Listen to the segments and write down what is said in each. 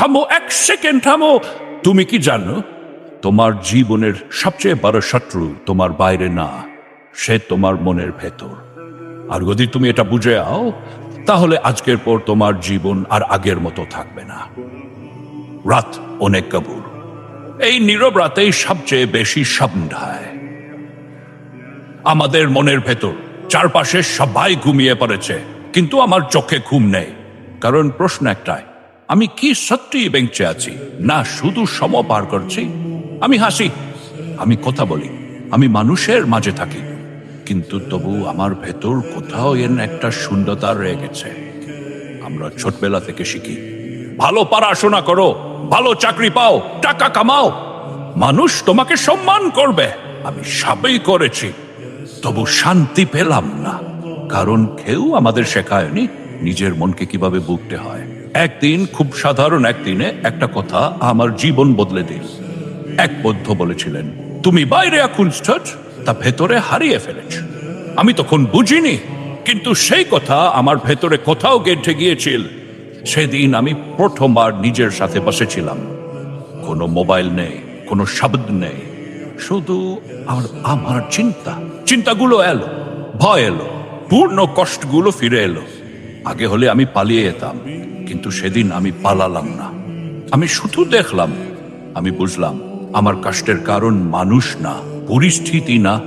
থামো, এক সেকেন্ড থামো। তুমি কি জানো, তোমার জীবনের সবচেয়ে বড় শত্রু তোমার বাইরে না, সে তোমার মনের ভেতর। আর যদি তুমি এটা বুঝে আও তাহলে আজকের পর তোমার জীবন আর আগের মতো থাকবে না। রাত অনেক কাবুর এই নীরব রাতেই সবচেয়ে বেশি সন্ধ্যায় আমাদের মনের ভেতর চারপাশে সবাই ঘুমিয়ে পড়েছে, কিন্তু আমার চোখে ঘুম নেই। কারণ প্রশ্ন একটাই আমি কি সত্যি বেঞ্চে আছি? না, শুধু সম পার করছি। আমি হাসি। আমি কথা বলি। আমি মানুষের মাঝে থাকি। কিন্তু তবু আমার ভেতর কোথাও এর একটা শূন্যতা রয়ে গেছে। আমরা ছোটবেলা থেকে শিখি। ভালো পড়াশোনা করো, ভালো চাকরি পাও, টাকা কামাও। মানুষ তোমাকে সম্মান করবে। আমি সবই করেছি। তবু শান্তি পেলাম না। কারণ কেউ আমাদের শেখায়নি নিজের মনকে কীভাবে বুকতে হয়। একদিন, খুব সাধারণ একদিনে, একটা কথা আমার জীবন বদলে দিল। এক বৌদ্ধ বলেছিলেন, তুমি বাইরে এখন তা ভেতরে হারিয়ে ফেলেছ। আমি তখন বুঝিনি, কিন্তু সেই কথা আমার ভেতরে কোথাও গেঁথে গিয়েছিল। সেদিন আমি প্রথমবার নিজের সাথে বসেছিলাম কোনো মোবাইল নেই, কোনো শব্দ নেই, শুধু আর আমার চিন্তা। চিন্তাগুলো এলো, ভয় এলো, পূর্ণ কষ্টগুলো ফিরে এলো। আগে হলে আমি পালিয়ে যেতাম, কিন্তু সেদিন আমি পালালাম না। আমি শুধু দেখলাম, আমি বুঝলাম, আমার কষ্টের কারণ মানুষ না, পরিস্থিতি না,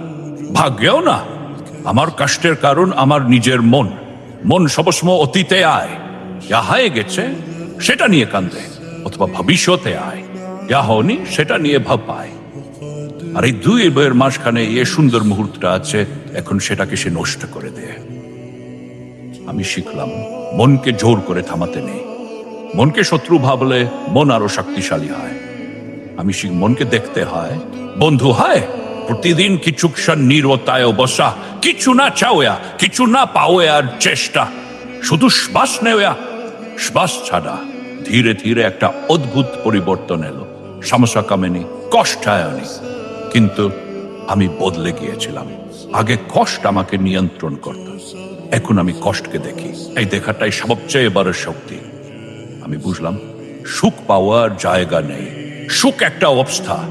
ভাগ্যেও না। আমার কষ্টের কারণ আমার নিজের মন। মন সবসময় অতীতে আয়। যা হয়ে গেছে, সেটা নিয়ে কান্দে, অথবা ভবিষ্যতে আয়। যা হয়নি সেটা নিয়ে ভাব পায়। আর এই দুই বইয়ের মাঝখানে এ সুন্দর মুহূর্তটা আছে, এখন সেটাকে সে নষ্ট করে দেয়। আমি শিখলাম, মনকে জোর করে থামাতে নেই। মনকে শত্রু ভাবলে মন আরও শক্তিশালী হয়। আমি শিখ, মনকে দেখতে হয়, বন্ধু হয়। প্রতিদিন কিছুক্ষণ নিরতায় বসা, কিছু না চাওয়া, কিছু না পাওয়ার চেষ্টা। শুধু শ্বাস নেওয়া, শ্বাস ছাড়া ধীরে ধীরে একটা অদ্ভুত পরিবর্তন এলো। সমস্যা কামেনি কষ্ট আয়নি কিন্তু আমি বদলে গিয়েছিলাম। আগে কষ্ট আমাকে নিয়ন্ত্রণ করত। এখন আমি কষ্টকে দেখি। এই দেখাটাই সবচেয়ে বড় শক্তি। আমি বুঝলাম, সুখ পাওয়ার জায়গা নেই। সুখ একটা অবস্থা।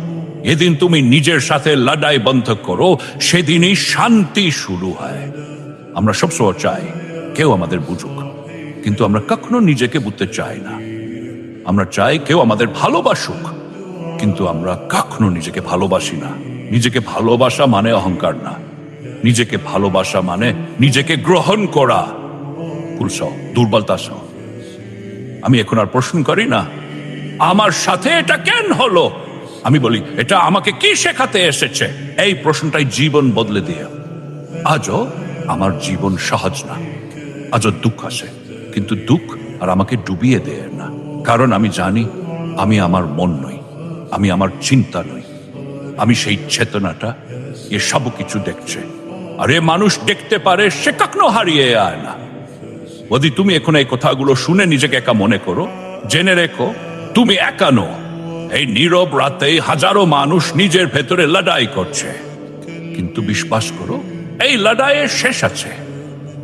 এদিন তুমি নিজের সাথে লড়াই বন্ধ করো, সেদিনই শান্তি শুরু হয়। আমরা সবসময় চাই, কেউ আমাদের বুঝুক। কিন্তু আমরা কখনো নিজেকে বুঝতে চাই না। আমরা চাই কেউ আমাদের ভালোবাসুক। কিন্তু আমরা কখনো নিজেকে ভালোবাসি না। নিজেকে ভালোবাসা মানে অহংকার না। নিজেকে ভালোবাসা মানে নিজেকে গ্রহণ করা। দুর্বলতা সহ আমি এখন আর প্রশ্ন করি না, আমার সাথে এটা কেন হলো? আমি বলি, এটা আমাকে কি শেখাতে এসেছে? এই প্রশ্নটাই জীবন বদলে দিয়ে। আজও আমার জীবন সহজ না। আজও দুঃখ আসে কিন্তু দুঃখ আর আমাকে ডুবিয়ে দেয় না। কারণ আমি জানি, আমি আমার মন নই, আমি আমার চিন্তা নই। আমি সেই চেতনাটা এ সব কিছু দেখছে। আর মানুষ দেখতে পারে, সে কখনো হারিয়ে আয় না। যদি তুমি এখন এই কথাগুলো শুনে নিজেকে একা মনে করো। জেনে রেখো, তুমি একা নো এই নীরব রাতেই হাজারো মানুষ নিজের ভেতরে লড়াই করছে। কিন্তু বিশ্বাস করো, এই লড়াইয়ের শেষ আছে।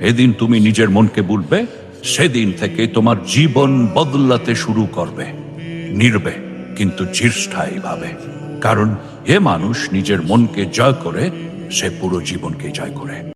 এদিন তুমি নিজের মনকে বলবে সেদিন থেকে তোমার জীবন বদলাতে শুরু করবে। নির্বে, কিন্তু চিরস্থায়ী ভাবে। কারণ এ মানুষ নিজের মনকে জয় করে সে পুরো জীবনকে জয় করে।